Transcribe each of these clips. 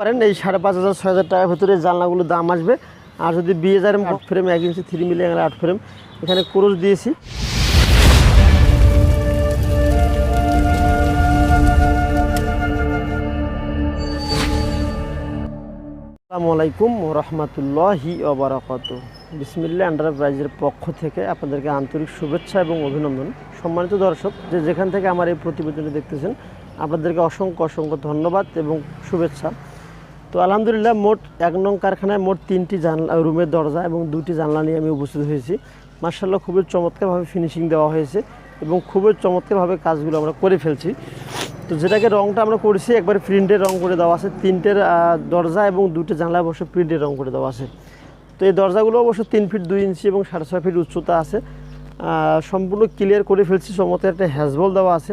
পারেন এই সাড়ে পাঁচ হাজার ছয় হাজার টাকার ভেতরে জানলাগুলোর দাম আসবে। আর যদি বিয়ে হাজার আট ফ্রেম এক ইঞ্চি থ্রি মিলে মিলি আট ফ্রেম এখানে ক্রোশ দিয়েছি। আসসালামু আলাইকুম রহমতুল্লাহি ওবরাকাত। বিসমিল্লা এন্টারপ্রাইজের পক্ষ থেকে আপনাদেরকে আন্তরিক শুভেচ্ছা এবং অভিনন্দন। সম্মানিত দর্শক যে যেখান থেকে আমার এই প্রতিবেদনটি দেখতেছেন আপনাদেরকে অসংখ্য অসংখ্য ধন্যবাদ এবং শুভেচ্ছা। তো আলহামদুলিল্লাহ মোট এক নং কারখানায় মোট তিনটি জানলা, রুমের দরজা এবং দুটি জানলা নিয়ে আমি উপস্থিত হয়েছি। মার্শাল্লাহ খুবই চমৎকারভাবে ফিনিশিং দেওয়া হয়েছে এবং খুবই চমৎকারভাবে কাজগুলো আমরা করে ফেলছি। তো যেটাকে রঙটা আমরা করেছি, একবার প্রিন্টের রং করে দেওয়া আছে। তিনটের দরজা এবং দুটো জানলা অবশ্য প্রিন্টের রং করে দেওয়া আছে। তো এই দরজাগুলো অবশ্য তিন ফিট দুই ইঞ্চি এবং সাড়ে ছয় ফিট উচ্চতা আছে। সম্পূর্ণ ক্লিয়ার করে ফেলছি। চমৎকার একটা হ্যাজবল দেওয়া আছে।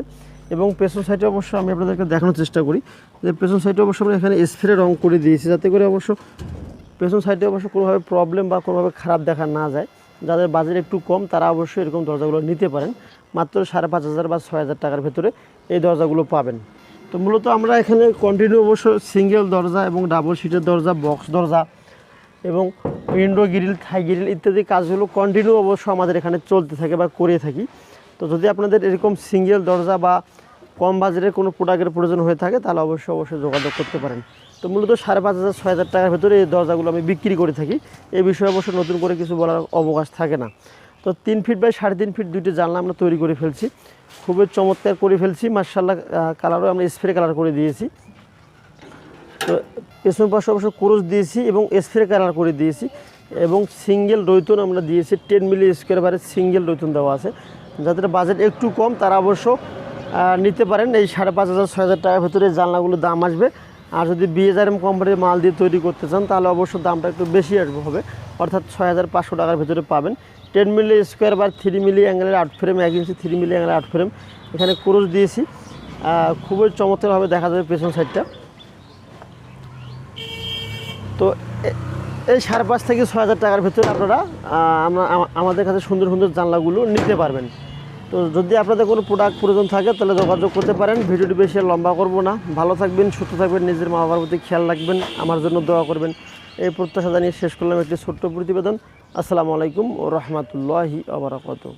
এবং পেছন সাইডে অবশ্য আমি আপনাদেরকে দেখানোর চেষ্টা করি যে পেছন সাইডে অবশ্য আমরা এখানে স্প্রে রং করে দিয়েছি, যাতে করে অবশ্য পেছন সাইডে অবশ্য কোনোভাবে প্রবলেম বা কোনোভাবে খারাপ দেখা না যায়। যাদের বাজেট একটু কম, তারা অবশ্যই এরকম দরজাগুলো নিতে পারেন। মাত্র সাড়ে পাঁচ হাজার বা ছয় হাজার টাকার ভেতরে এই দরজাগুলো পাবেন। তো মূলত আমরা এখানে কন্টিনিউ অবশ্য সিঙ্গেল দরজা এবং ডাবল সিটের দরজা বক্স দরজা এবং উইন্ডো গ্রিল থাই গ্রিল ইত্যাদি কাজগুলো কন্টিনিউ অবশ্য আমাদের এখানে চলতে থাকে বা করে থাকি। তো যদি আপনাদের এরকম সিঙ্গেল দরজা বা কম বাজারের কোনো প্রোডাক্টের প্রয়োজন হয়ে থাকে, তাহলে অবশ্যই অবশ্যই যোগাযোগ করতে পারেন। তো মূলত সাড়ে পাঁচ হাজার, ছয় হাজার টাকার ভেতরে এই দরজাগুলো আমি বিক্রি করে থাকি। এই বিষয়ে অবশ্য নতুন করে কিছু বলার অবকাশ থাকে না। তো তিন ফিট বাই সাড়ে তিন ফিট দুইটি জানলা আমরা তৈরি করে ফেলছি। খুবই চমৎকার করে ফেলছি। মার্শাল্লাহ কালারও আমরা স্প্রে কালার করে দিয়েছি। তো পেছন পাশে অবশ্য ক্রোশ দিয়েছি এবং স্প্রে কালার করে দিয়েছি। এবং সিঙ্গেল রৈতন আমরা দিয়েছি। টেন মিলি স্কোয়ার বারে সিঙ্গেল রৈতন দেওয়া আছে। যাদের বাজেট একটু কম, তারা অবশ্য নিতে পারেন। এই সাড়ে পাঁচ হাজার, ছয় হাজার টাকার ভেতরে জানলাগুলোর দাম আসবে। আর যদি বিএসআরএম কোম্পানির মাল দিয়ে তৈরি করতে চান, তাহলে অবশ্য দামটা একটু বেশি আসবে হবে। অর্থাৎ ছয় হাজার পাঁচশো টাকার ভেতরে পাবেন। Ten milli square bar three milli অ্যাঙ্গেলের আট ফ্রেম এক ইঞ্চি থ্রি মিলি অ্যাঙ্গেলের আট ফ্রেম এখানে ক্রোশ দিয়েছি। খুবই চমৎকারভাবে দেখা যাবে পেছন সাইডটা তো এই সাড়ে পাঁচ থেকে ছয় হাজার টাকার ভিতরে আপনারা আমাদের কাছে সুন্দর সুন্দর জানলাগুলো নিতে পারবেন। তো যদি আপনাদের কোনো প্রোডাক্ট প্রয়োজন থাকে, তাহলে যোগাযোগ করতে পারেন। ভিডিওটি বেশি লম্বা করব না। ভালো থাকবেন, সুস্থ থাকবেন, নিজের মা বাবার প্রতি খেয়াল রাখবেন, আমার জন্য দোয়া করবেন। এই প্রত্যাশা জানিয়ে শেষ করলাম একটি ছোট্ট প্রতিবেদন। আসসালামু আলাইকুম ও রহমতুল্লাহি আবরাকাতু